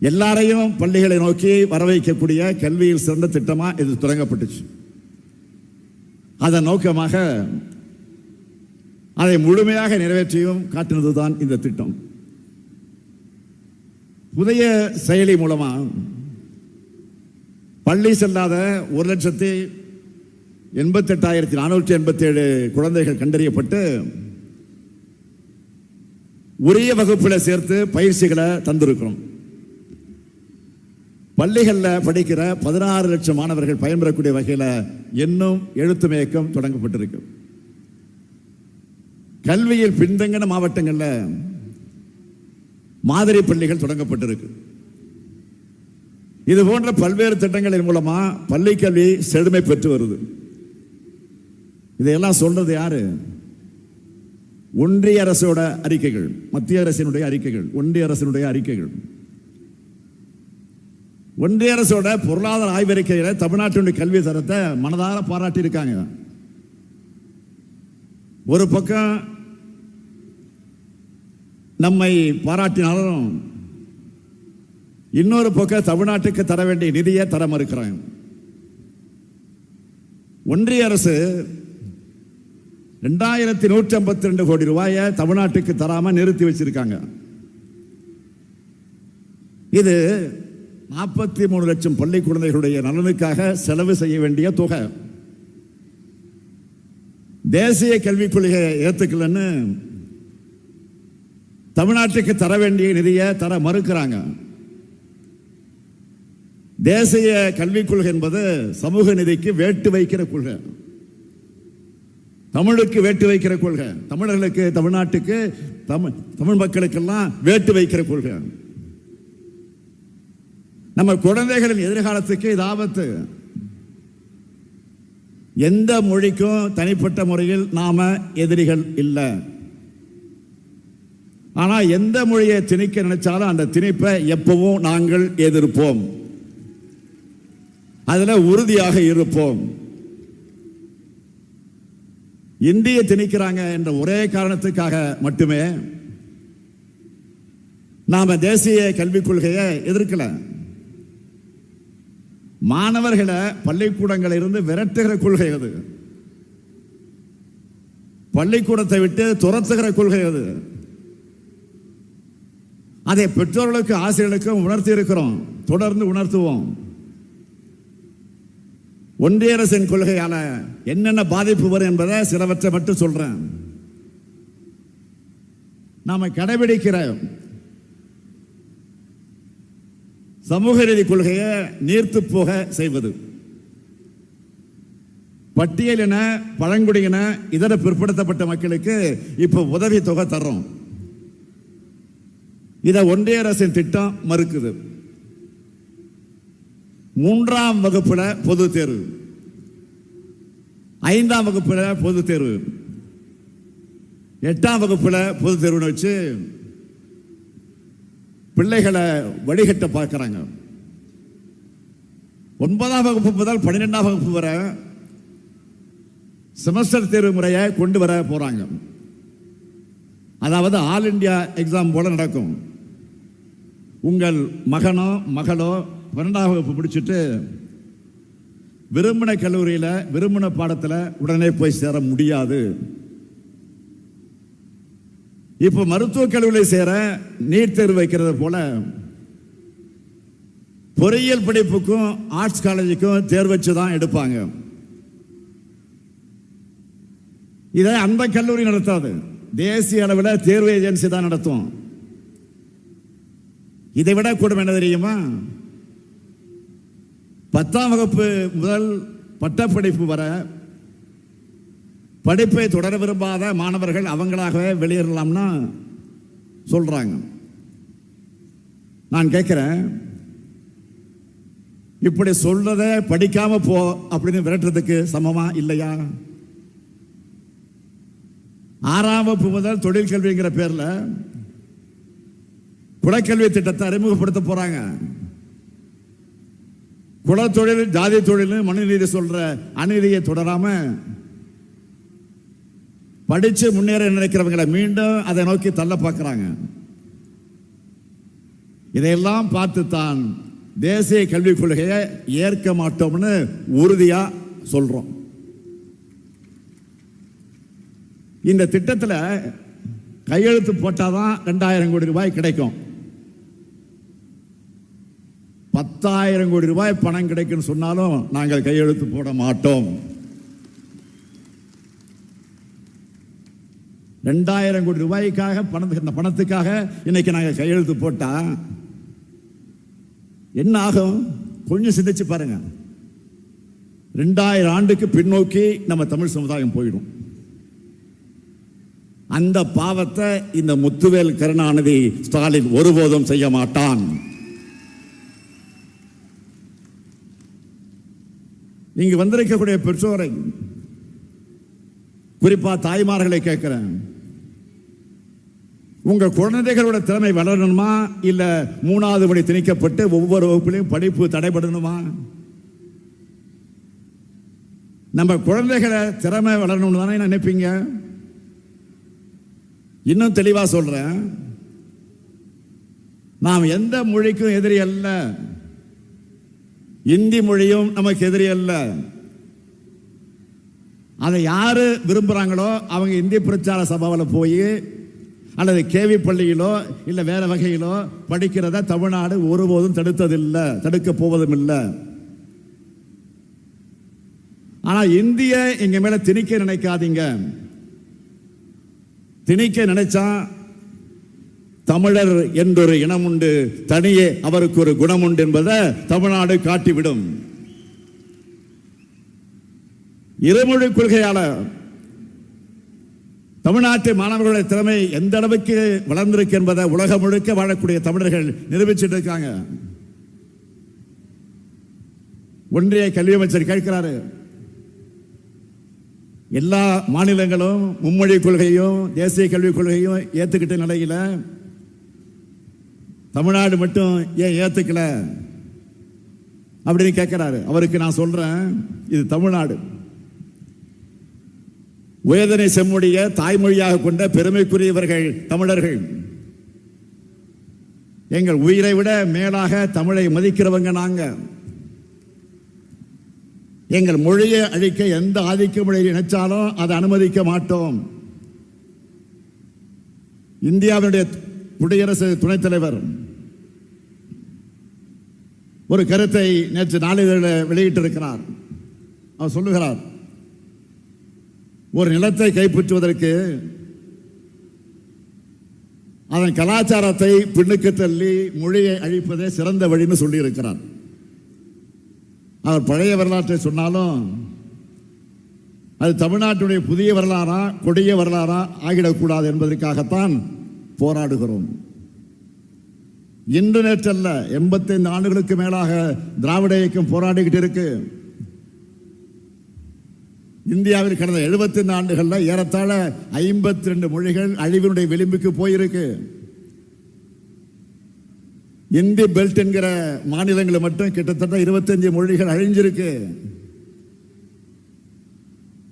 எல்லாரையும் பள்ளிகளை நோக்கி வர வைக்கக்கூடிய கல்வியில் சிறந்த திட்டமாக இது தொடங்கப்பட்டுச்சு. அதன் நோக்கமாக அதை முழுமையாக நிறைவேற்றியும் காட்டினதுதான் இந்த திட்டம். புதிய செயலி மூலமாக பள்ளி செல்லாத ஒரு லட்சத்தி எண்பத்தெட்டாயிரத்தி நானூற்றி எண்பத்தேழு குழந்தைகள் கண்டறியப்பட்டு உரிய வகுப்பில் சேர்த்து பயிற்சிகளை தந்திருக்கிறோம். பள்ளிகளில் படிக்கிற பதினாறு லட்சம் மாணவர்கள் பயன்பெறக்கூடிய வகையில் இன்னும் எழுத்து மயக்கம் தொடங்கப்பட்டிருக்கு. கல்வியில் பின்தங்கின மாவட்டங்களில் மாதிரி பள்ளிகள் தொடங்கப்பட்டிருக்கு. இது போன்ற பல்வேறு திட்டங்களின் மூலமா பள்ளி கல்வி செழுமை பெற்று வருது. இதையெல்லாம் சொல்றது யாரு? ஒன்றிய அரசோட அறிக்கைகள் மத்திய அரசினுடைய அறிக்கைகள் ஒன்றிய அரசினுடைய அறிக்கைகள். ஒன்றிய அரசோட பொருளாதார ஆய்வறிக்கையில தமிழ்நாட்டினுடைய கல்வி தரத்தை மனதார பாராட்டி இருக்காங்க ஒரு பக்கம் நம்மை பாராட்டினாலும் இன்னொரு பக்கம் தமிழ்நாட்டுக்கு தர வேண்டிய நிதியை தர மறுக்கிறாங்க. ஒன்றிய அரசு ரெண்டாயிரத்தி நூற்றி ஐம்பத்தி ரெண்டு கோடி ரூபாயை தமிழ்நாட்டுக்கு தராம நிறுத்தி வச்சிருக்காங்க. இது நாற்பத்தி மூணு லட்சம் பள்ளி குழந்தைகளுடைய நலனுக்காக செலவு செய்ய வேண்டிய தொகை. தேசிய கல்விக் கொள்கையை ஏற்றுக்கலன்னு தமிழ்நாட்டுக்கு தர வேண்டிய நிதியை தர மறுக்கிறாங்க. தேசிய கல்விக் கொள்கை என்பது சமூக நிதிக்கு வேட்டு வைக்கிற கொள்கை. தமிழுக்கு வேட்டு வைக்கிற கொள்கை. தமிழர்களுக்கு தமிழ்நாட்டுக்கு தமிழ் தமிழ் மக்களுக்கெல்லாம் வேட்டு வைக்கிற கொள்கை. நம்ம குழந்தைகளின் எதிர்காலத்துக்கு இது ஆபத்து. எந்த மொழிக்கும் தனிப்பட்ட முறையில் நாம எதிரிகள் இல்லை. ஆனா எந்த மொழியை திணிக்க நினைச்சாலும் அந்த திணிப்பை எப்பவும் நாங்கள் எதிர்ப்போம். அதில் உறுதியாக இருப்போம். இந்திய திணிக்கிறாங்க என்ற ஒரே காரணத்துக்காக மட்டுமே நாம தேசிய கல்விக் கொள்கையை எதிர்க்கலை. மாணவர்களை பள்ளிக்கூடங்களில் இருந்து விரட்டுகிற கொள்கை அது. பள்ளிக்கூடத்தை விட்டு துரத்துகிற கொள்கை அது. அதை பெற்றோர்களுக்கு ஆசிரியர்களுக்கும் உணர்த்தி இருக்கிறோம். தொடர்ந்து உணர்த்துவோம். ஒன்றிய அரசின் கொள்கையால என்னென்ன பாதிப்பு வரும் என்பதை சிலவற்றை மட்டும் சொல்றேன். நாம கடைபிடிக்கிற சமூக நீதி கொள்கையை நீர்த்து போக செய்வது. பட்டியலின பழங்குடியின இதர பிற்படுத்தப்பட்ட மக்களுக்கு இப்ப உதவி தொகை தர்றோம். இதை ஒன்றிய அரசின் திட்டம் மறுக்குது. மூன்றாம் வகுப்புல பொது தேர்வு. ஐந்தாம் வகுப்புல பொது தேர்வு. எட்டாம் வகுப்புல பொது தேர்வுன்னு வச்சு பிள்ளைகளை வழிகட்ட பார்க்குறாங்க. ஒன்பதாம் வகுப்பு முதல் பன்னிரெண்டாம் வகுப்பு வரை செமஸ்டர் தேர்வு முறையை கொண்டு வர போகிறாங்க அதாவது ஆல் இந்தியா எக்ஸாம் போல நடக்கும். உங்கள் மகனோ மகளோ பன்னெண்டாம் வகுப்பு முடிச்சுட்டு விரும்பின கல்லூரியில் விரும்பின பாடத்தில் உடனே போய் சேர முடியாது. இப்போ மருத்துவக் கல்லூரியில் சேர நீட் தேர்வு வைக்கிறது போல பொறியியல் படிப்புக்கும் ஆர்ட்ஸ் காலேஜுக்கும் தேர்வு வச்சு தான் எடுப்பாங்க. இதை அந்த கல்லூரி நடத்தாது. தேசிய அளவில் தேர்வு ஏஜென்சி தான் நடத்தும். இதை விட கூடும் என்ன தெரியுமா? பத்தாம் வகுப்பு முதல் பட்டப்படிப்பு வர படிப்பை தொடர விரும்பாத மாணவர்கள் அவங்களாகவே வெளியேறலாம்னா சொல்றாங்க. நான் கேட்கிறேன் இப்படி சொல்றத படிக்காம போ அப்படின்னு விரட்டுறதுக்கு சமமா இல்லையா? ஆறாம் வகுப்பு முதல் தொழில் கல்விங்கிற பேர்ல குலக்கல்வி திட்டத்தை அறிமுகப்படுத்த போறாங்க. குலத்தொழில் ஜாதி தொழில் மனுநீதி சொல்ற அநீதியை தொடராம படிச்சு முன்னேற நினைக்கிறவங்களை மீண்டும் அதை நோக்கி தள்ள பார்க்குறாங்க. இதையெல்லாம் பார்த்து தான் தேசிய கல்விக் கொள்கையை ஏற்க மாட்டோம்னு உறுதியா சொல்றோம். இந்த திட்டத்தில் கையெழுத்து போட்டாதான் ரெண்டாயிரம் கோடி ரூபாய் கிடைக்கும். பத்தாயிரம் கோடி ரூபாய் பணம் கிடைக்குன்னு சொன்னாலும் நாங்கள் கையெழுத்து போட மாட்டோம். ரெண்டாயிரம் கோடி ரூபாய்க்காக பணத்துக்கு இந்த பணத்துக்காக இன்னைக்கு நாங்கள் கையெழுத்து போட்டா என்ன ஆகும்? கொஞ்சம் சிந்திச்சு பாருங்க. ரெண்டாயிரம் ஆண்டுக்கு பின்னோக்கி நம்ம தமிழ் சமுதாயம் போயிடும். அந்த பாவத்தை இந்த முத்துவேல் கருணாநிதி ஸ்டாலின் ஒருபோதும் செய்ய மாட்டான். இங்கு வந்திருக்கக்கூடிய பெற்றோரை குறிப்பா தாய்மார்களை கேட்கிறேன். உங்கள் குழந்தைகளோட திறமை வளரணுமா? இல்லை மூணாவது படி திணிக்கப்பட்டு ஒவ்வொரு வகுப்பிலையும் படிப்பு தடைபடணுமா? நம்ம குழந்தைகளை திறமை வளரணும்னு தானே நினைப்பீங்க? இன்னும் தெளிவாக சொல்கிறேன் நாம் எந்த மொழிக்கும் எதிரி அல்ல. இந்தி மொழியும் நமக்கு எதிரி அல்ல. அதை யாரு விரும்புகிறாங்களோ அவங்க இந்தி பிரச்சார சபாவில் போய் அல்லது கேவி பள்ளியிலோ இல்லை வேற வகையிலோ படிக்கிறத தமிழ்நாடு ஒருபோதும் தடுத்ததில்லை தடுக்க போவதும் இல்லை ஆனா இந்திய எங்க மேல திணிக்க நினைக்காதீங்க. திணிக்க நினைச்சா தமிழர் என்றொரு இனம் உண்டு தனியே அவருக்கு ஒரு குணம் உண்டு என்பதை தமிழ்நாடு காட்டிவிடும். இருமொழி கொள்கையாளர் தமிழ்நாட்டு மாணவர்களுடைய திறமை எந்த அளவுக்கு வளர்ந்திருக்கு என்பதை உலகம் முழுக்க வாழக்கூடிய தமிழர்கள் நிரூபிச்சுட்டு இருக்காங்க ஒன்றிய கல்வி அமைச்சர் கேட்கிறாரு. எல்லா மாநிலங்களும் மும்மொழி கொள்கையும் தேசிய கல்விக் கொள்கையும் ஏத்துக்கிட்ட நிலையில தமிழ்நாடு மட்டும் ஏன் ஏத்துக்கல? அப்படின்னு கேட்கிறாரு. அவருக்கு நான் சொல்றேன் இது தமிழ்நாடு. உயர்தனை செம்முடைய தாய்மொழியாக கொண்ட பெருமைக்குரியவர்கள் தமிழர்கள். எங்கள் உயிரை விட மேலாக தமிழை மதிக்கிறவங்க நாங்க. எங்கள் மொழியை அழிக்க எந்த ஆதிக்க மொழியை நினைச்சாலும் அதை அனுமதிக்க மாட்டோம். இந்தியாவினுடைய குடியரசு துணைத் தலைவர். ஒரு கருத்தை நேற்று நாளிதழில் வெளியிட்டிருக்கிறார். அவர் சொல்லுகிறார் ஒரு நிலத்தை கைப்பற்றுவதற்கு அதன் கலாச்சாரத்தை பின்னுக்கு தள்ளி மொழியை அழிப்பதே சிறந்த வழின்னு சொல்லியிருக்கிறார். அவர் பழைய வரலாற்றை சொன்னாலும் அது தமிழ்நாட்டுடைய புதிய வரலாறா கொடிய வரலாறா ஆகிடக்கூடாது என்பதற்காகத்தான் போராடுகிறோம். இன்று நேற்றல்ல எண்பத்தைந்து ஆண்டுகளுக்கு மேலாக திராவிட இயக்கம் போராடிக்கிட்டு இருக்கு. இந்தியாவில் கடந்த 75 ஆண்டுகளில் ஏறத்தாழ ஐம்பத்தி ரெண்டு மொழிகள் அழிவினுடைய விளிம்புக்கு போயிருக்கு. இந்தி பெல்ட் என்கிற மாநிலங்களில் மட்டும் கிட்டத்தட்ட 25 மொழிகள் அழிஞ்சிருக்கு.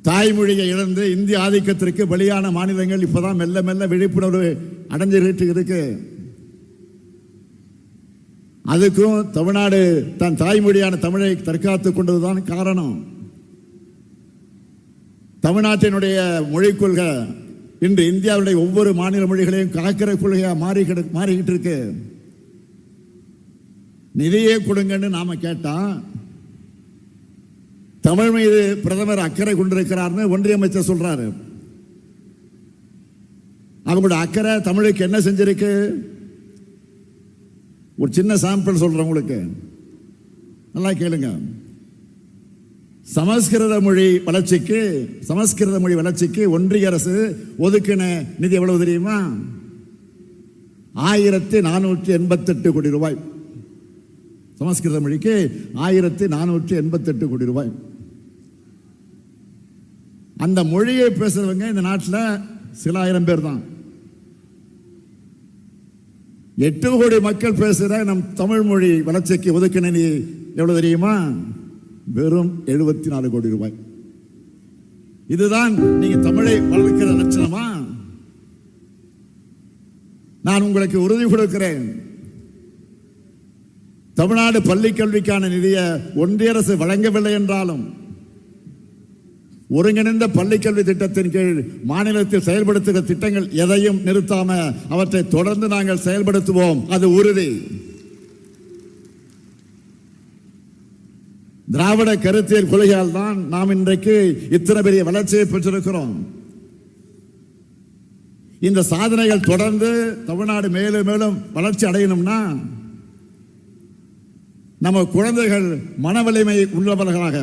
தாய்மொழியை இழந்து இந்திய ஆதிக்கத்திற்கு வெளியான மாநிலங்கள் இப்பதான் மெல்ல மெல்ல விழிப்புணர்வு அடைஞ்சிட்டு இருக்கு. அதுக்கும் தமிழ்நாடு தன் தாய்மொழியான தமிழை தற்காத்துக் கொண்டதுதான் காரணம். தமிழ்நாட்டினுடைய மொழிக் கொள்கை இன்று இந்தியாவுடைய ஒவ்வொரு மாநில மொழிகளையும் காக்கிற கொள்கையா மாறி மாறிக்கிட்டு இருக்கு நிதியே கொடுங்கன்னு நாம கேட்டா தமிழ் மீது பிரதமர் அக்கறை கொண்டிருக்கிறார்னு ஒன்றிய அமைச்சர் சொல்றாரு. அவங்களோட அக்கறை தமிழுக்கு என்ன செஞ்சிருக்கு? ஒரு சின்ன சாம்பிள் சொல்றேன் உங்களுக்கு. நல்லா கேளுங்க. சமஸ்கிருத மொழி வளர்ச்சிக்கு சமஸ்கிருத மொழி வளர்ச்சிக்கு ஒன்றிய அரசு ஒதுக்கின நிதி எவ்வளவு தெரியுமா? ஆயிரத்தி நானூற்றி எண்பத்தெட்டு கோடி ரூபாய். சமஸ்கிருத மொழிக்கு ஆயிரத்தி நானூற்றி எண்பத்தெட்டு கோடி ரூபாய். அந்த மொழியை பேசுறவங்க இந்த நாட்டில் சில ஆயிரம் பேர் தான். எட்டு கோடி மக்கள் பேசுகிற நம் தமிழ் மொழி வளர்ச்சிக்கு ஒதுக்கின நிதி எவ்வளவு தெரியுமா? வெறும் எழுபத்தி நாலு கோடி ரூபாய். இதுதான் நீங்க தமிழை வளர்க்கிற லட்சணமா? நான் உங்களுக்கு உறுதி கொடுக்கிறேன். தமிழ்நாடு பள்ளிக் கல்விக்கான நிதியை ஒன்றிய அரசு வழங்கவில்லை என்றாலும் ஒருங்கிணைந்த பள்ளிக்கல்வி திட்டத்தின் கீழ் மாநிலத்தில் செயல்படுத்துகிற திட்டங்கள் எதையும் நிறுத்தாம அவற்றை தொடர்ந்து நாங்கள் செயல்படுத்துவோம். அது உறுதி. திராவிட கருத்தியல் கொள்கையால் தான் நாம் இன்றைக்கு இத்தனை பெரிய வளர்ச்சியை பெற்றிருக்கிறோம். இந்த சாதனைகள் தொடர்ந்து தமிழ்நாடு மேலும் மேலும் வளர்ச்சி அடையணும்னா நம்ம குழந்தைகள் மன வலிமை உள்ளவர்களாக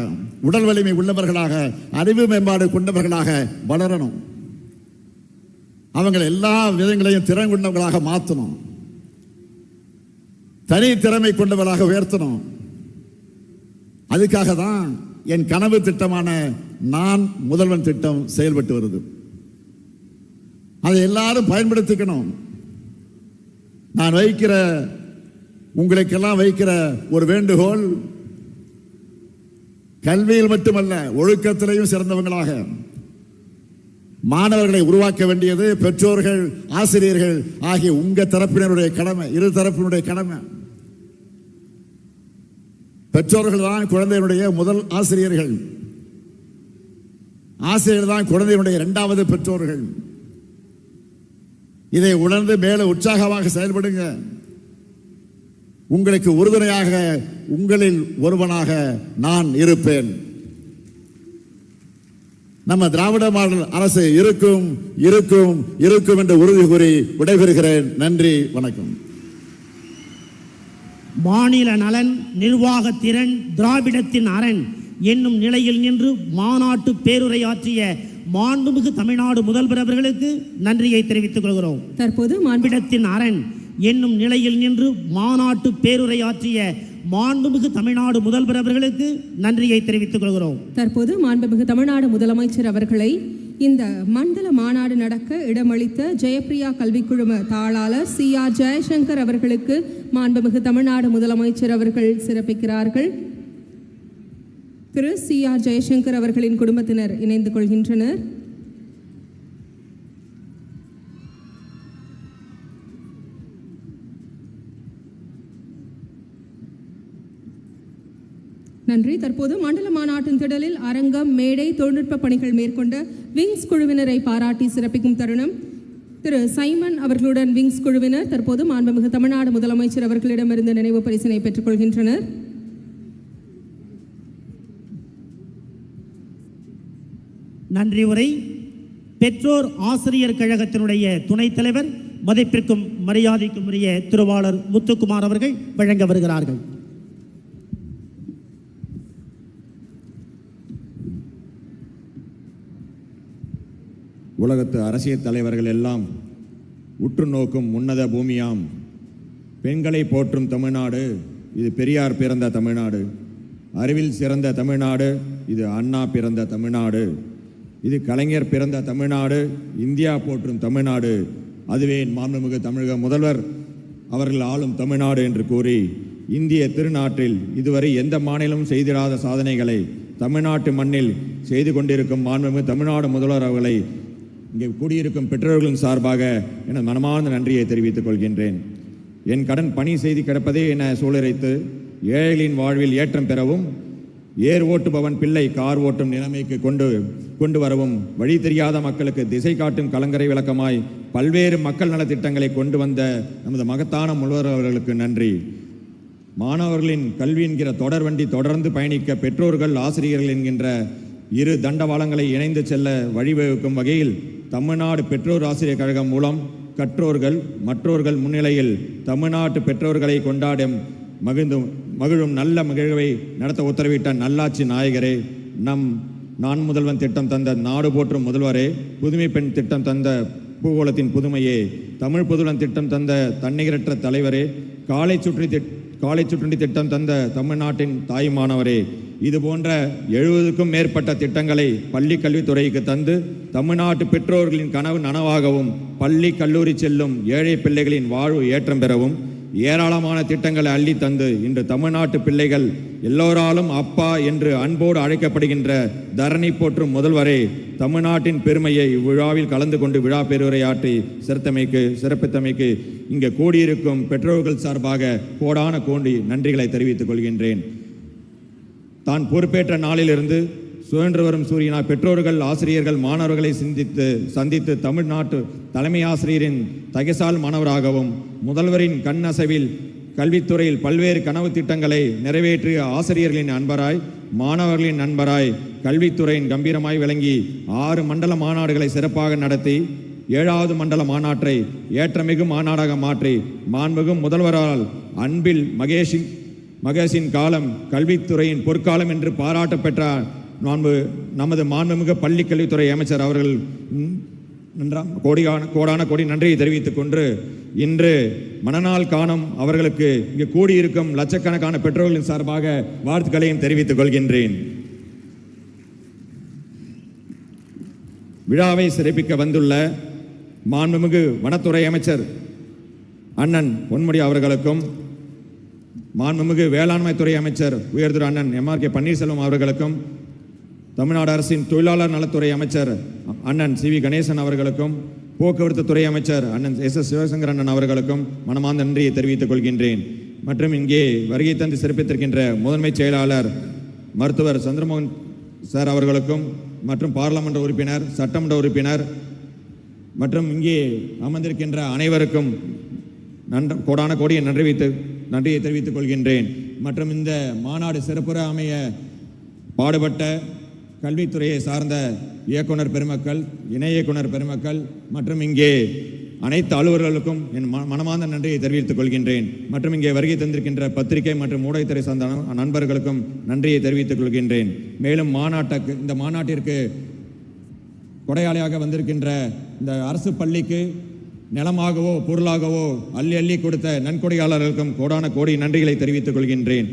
உடல் வலிமை உள்ளவர்களாக அறிவு மேம்பாடு கொண்டவர்களாக வளரணும். அவங்களை எல்லா விதங்களையும் திறன் கொண்டவர்களாக மாற்றணும் தனி திறமை கொண்டவர்களாக உயர்த்தணும். அதுக்காக தான் என் கனவு திட்டமான நான் முதல்வன் திட்டம் செயல்பட்டு வருது. அதை எல்லாரும் பயன்படுத்திக்கணும். நான் வைக்கிற உங்களுக்கெல்லாம் வைக்கிற ஒரு வேண்டுகோள் கல்வியில் மட்டுமல்ல ஒழுக்கத்திலையும் சிறந்தவங்களாக. மாணவர்களை உருவாக்க வேண்டியது பெற்றோர்கள் ஆசிரியர்கள் ஆகிய உங்கள் தரப்பினருடைய கடமை இரு தரப்பினுடைய கடமை. பெற்றோர்கள் தான் குழந்தையினுடைய முதல் ஆசிரியர்கள். ஆசிரியர் தான் குழந்தையினுடைய இரண்டாவது பெற்றோர்கள். இதை உணர்ந்து மேல உற்சாகமாக செயல்படுங்க. உங்களுக்கு உறுதுணையாக உங்களில் ஒருவனாக நான் இருப்பேன். நம்ம திராவிட மாடல் அரசு இருக்கும் இருக்கும் இருக்கும் என்று உறுதி கூறி விடைபெறுகிறேன். நன்றி வணக்கம். மாநில நலன் நிர்வாக திறன் திராவிடத்தின் அரண் என்னும் நிலையில் நின்று மாநாட்டு பேருரையாற்றிய மாண்புமிகு தமிழ்நாடு முதல்வர் அவர்களுக்கு நன்றியை தெரிவித்துக் கொள்கிறோம். தற்போது மாண்பு மாண்பிடத்தின் அரண் என்னும் நிலையில் நின்று மாநாட்டு பேருரையாற்றிய மாண்புமிகு தமிழ்நாடு முதல்வர் அவர்களுக்கு நன்றியை தெரிவித்துக் கொள்கிறோம். தற்போது மாண்புமிகு தமிழ்நாடு முதலமைச்சர் அவர்களை இந்த மண்டல மாநாடு நடக்க இடமளித்த ஜெயப்பிரியா கல்விக் குழும தாளாளர் சி ஆர் ஜெயசங்கர் அவர்களுக்கு மாண்புமிகு தமிழ்நாடு முதலமைச்சர் அவர்கள் சிறப்பிக்கிறார்கள். திரு சி ஆர் ஜெயசங்கர் அவர்களின் குடும்பத்தினர் இணைந்து கொள்கின்றனர். நன்றி. தற்போது மண்டல மாநாட்டின் திடலில் அரங்கம் மேடை தொழில்நுட்ப பணிகள் மேற்கொண்ட விங்ஸ் குழுவினரை பாராட்டி சிறப்பிக்கும் தருணம். திரு சைமன் அவர்களுடன் விங்ஸ் குழுவினர் தற்போது மாண்புமிகு தமிழ்நாடு முதலமைச்சர் அவர்களிடமிருந்து நினைவு பரிசினை பெற்றுக்கொள்கின்றனர் நன்றி உரை. பெற்றோர் ஆசிரியர் கழகத்தினுடைய துணைத் தலைவர் மதிப்பிற்கும் மரியாதைக்கும் உரிய திருவாளர் முத்துக்குமார் அவர்கள் வழங்க வருகிறார்கள். உலகத்து அரசியல் தலைவர்கள் எல்லாம் உற்று நோக்கும் உன்னத பூமியாம். பெண்களை போற்றும் தமிழ்நாடு இது பெரியார் பிறந்த தமிழ்நாடு. அறிவில் சிறந்த தமிழ்நாடு இது அண்ணா பிறந்த தமிழ்நாடு. இது கலைஞர் பிறந்த தமிழ்நாடு இந்தியா போற்றும் தமிழ்நாடு. அதுவே மாண்புமிகு தமிழக முதல்வர் அவர்கள் ஆளும் தமிழ்நாடு என்று கூறி இந்திய திருநாட்டில் இதுவரை எந்த மாநிலமும் செய்திடாத சாதனைகளை தமிழ்நாட்டு மண்ணில் செய்து கொண்டிருக்கும் மாண்புமிகு தமிழ்நாடு முதல்வர் அவர்களை இங்கே கூடியிருக்கும் பெற்றோர்களின் சார்பாக எனது மனமார்ந்த நன்றியை தெரிவித்துக் கொள்கின்றேன். என் கடன் பணி செய்து கிடப்பதே என சூழலைத்து ஏழைகளின் வாழ்வில் ஏற்றம் பெறவும் ஏர் ஓட்டுபவன் பிள்ளை கார் ஓட்டும் நிலைமைக்கு கொண்டு கொண்டு வரவும் வழி தெரியாத மக்களுக்கு திசை காட்டும் கலங்கரை விளக்கமாய் பல்வேறு மக்கள் நலத்திட்டங்களை கொண்டு வந்த நமது மகத்தான முதல்வர் அவர்களுக்கு நன்றி. மாணவர்களின் கல்வி என்கிற தொடர்வண்டி தொடர்ந்து பயணிக்க பெற்றோர்கள் ஆசிரியர்கள் என்கின்ற இரு தண்டவாளங்களை இணைந்து செல்ல வழிவகுக்கும் வகையில் தமிழ்நாடு பெற்றோர் ஆசிரியர் கழகம் மூலம் கற்றோர்கள் மற்றோர்கள் முன்னிலையில் தமிழ்நாட்டு பெற்றோர்களை கொண்டாடும் மகிழ்ந்தும் மகிழும் நல்ல மகிழ்வை நடத்த உத்தரவிட்ட நல்லாட்சி நாயகரே நம் நான் முதல்வன் திட்டம் தந்த நாடு போற்றும் முதல்வரே புதுமை பெண் திட்டம் தந்த பூகோளத்தின் புதுமையே தமிழ் புதுவன் திட்டம் தந்த தன்னிகரற்ற தலைவரே காலை சுற்றி திட் காலை சுற்றுண்டி திட்டம் தந்த தமிழ்நாட்டின் தாய்மானவரே இது போன்ற எழுபதுக்கும் மேற்பட்ட திட்டங்களை பள்ளி கல்வித்துறைக்கு தந்து தமிழ்நாட்டு பெற்றோர்களின் கனவு நனவாகவும் பள்ளி கல்லூரி செல்லும் ஏழை பிள்ளைகளின் வாழ்வு ஏற்றம் பெறவும் ஏராளமான திட்டங்களை அள்ளி தந்து இன்று தமிழ்நாட்டு பிள்ளைகள் எல்லோராலும் அப்பா என்று அன்போடு அழைக்கப்படுகின்ற தரணி போற்றும் முதல்வரே தமிழ்நாட்டின் பெருமையை இவ்விழாவில் கலந்து கொண்டு விழா பெருரையாற்றி சிறத்தமைக்கு சிறப்பித்தமைக்கு இங்கே கூடியிருக்கும் பெற்றோர்கள் சார்பாக கோடான கோண்டி நன்றிகளை தெரிவித்துக் கொள்கின்றேன். தான் பொறுப்பேற்ற நாளிலிருந்து சுழன்று வரும் சூரியனா பெற்றோர்கள் ஆசிரியர்கள் மாணவர்களை சிந்தித்து சந்தித்து தமிழ்நாட்டு தலைமை ஆசிரியரின் தகைசால் மாணவராகவும் முதல்வரின் கண் அசைவில் கல்வித்துறையில் பல்வேறு கனவு திட்டங்களை நிறைவேற்றிய ஆசிரியர்களின் நண்பராய் மாணவர்களின் நண்பராய் கல்வித்துறையின் கம்பீரமாய் விளங்கி ஆறு மண்டல மாநாடுகளை சிறப்பாக நடத்தி ஏழாவது மண்டல மாநாட்டை ஏற்றமிகு மாநாடாக மாற்றி மாண்புகும் முதல்வரால் அன்பில் மகேஷின் மகேஷின் காலம் கல்வித்துறையின் பொற்காலம் என்று பாராட்ட பெற்ற மாண்பு நமது மாண்புமிகு பள்ளி கல்வித்துறை அமைச்சர் அவர்கள் நன்றாம் நன்றா கோடியான கோடான கோடி நன்றியை தெரிவித்துக் கொண்டு இன்று மனநாள் காணும் அவர்களுக்கு இங்கு கூடியிருக்கும் லட்சக்கணக்கான பெற்றோர்களின் சார்பாக வாழ்த்துக்களையும் தெரிவித்துக் கொள்கின்றேன். விழாவை சிறப்பிக்க வந்துள்ள மாண்புமிகு வனத்துறை அமைச்சர் அண்ணன் பொன்முடி அவர்களுக்கும் மாண்புமிகு வேளாண்மை துறை அமைச்சர் உயர்திரு அண்ணன் எம்ஆர் கே பன்னீர்செல்வம் அவர்களுக்கும் தமிழ்நாடு அரசின் தொழிலாளர் நலத்துறை அமைச்சர் அண்ணன் சி வி கணேசன் அவர்களுக்கும் போக்குவரத்து துறை அமைச்சர் அண்ணன் எஸ் எஸ் சிவசங்கர் அண்ணன் அவர்களுக்கும் மனமார்ந்த நன்றியை தெரிவித்துக் கொள்கின்றேன். மற்றும் இங்கே வருகை தந்து சிறப்பித்திருக்கின்ற முதன்மைச் செயலாளர் மருத்துவர் சந்திரமோகன் சார் அவர்களுக்கும் மற்றும் பாராளுமன்ற உறுப்பினர் சட்டமன்ற உறுப்பினர் மற்றும் இங்கே அமர்ந்திருக்கின்ற அனைவருக்கும் நன்ற கோடான கோடியை நன்றி வைத்து நன்றியை தெரிவித்துக் கொள்கின்றேன். மற்றும் இந்த மாநாடு சிறப்புற அமைய பாடுபட்ட கல்வித்துறையை சார்ந்த இயக்குனர் பெருமக்கள் இணை இயக்குனர் பெருமக்கள் மற்றும் இங்கே அனைத்து அலுவலர்களுக்கும் என் ம- மனமார்ந்த நன்றியை தெரிவித்துக் கொள்கின்றேன். மற்றும் இங்கே வருகை தந்திருக்கின்ற பத்திரிகை மற்றும் ஊடகத்துறை சார்ந்த நண்பர்களுக்கும் நன்றியை தெரிவித்துக் கொள்கின்றேன். மேலும் மாநாட்டுக்கு இந்த மாநாட்டிற்கு கொடையாளியாக வந்திருக்கின்ற இந்த அரசு பள்ளிக்கு நிலமாகவோ பொருளாகவோ அள்ளி அள்ளி கொடுத்த நன்கொடையாளர்களுக்கும் கோடான கோடி நன்றிகளை தெரிவித்துக் கொள்கின்றேன்.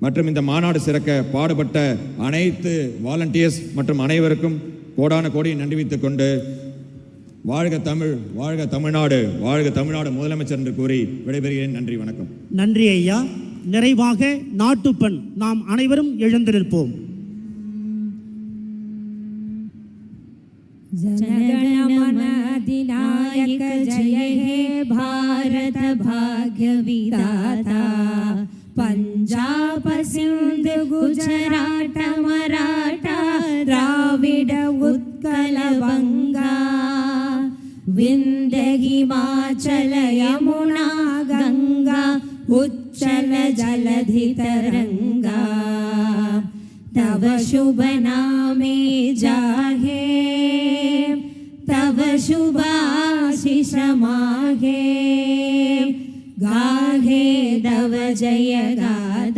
மற்றும் இந்த மாநாடு சிறக்க பாடுபட்ட அனைத்து வாலண்டியர்ஸ் மற்றும் அனைவருக்கும் கோடான கோடி நன்றி வைத்துக் கொண்டு வாழ்க தமிழ் வாழ்க தமிழ்நாடு வாழ்க தமிழ்நாடு முதலமைச்சர் என்று கூறி விடைபெறுகிறேன். நன்றி வணக்கம். நன்றி ஐயா. நிறைவாக நாட்டுப்பண் நாம் அனைவரும் எழுந்திருப்போம் जनगणमनाधिनायक जय हे भारत भाग्य विधाता पञ्जाब सिन्ध गुजराट मराठा द्राविड उत्कल बङ्गा विन्ध्य हिमाचल यमुना गङ्गा उच्चल जलधि तरङ्गा तव शुभ नामे जाहे। शुभाशिष शुभाशिषमाहे। गाहे दव जय गादा।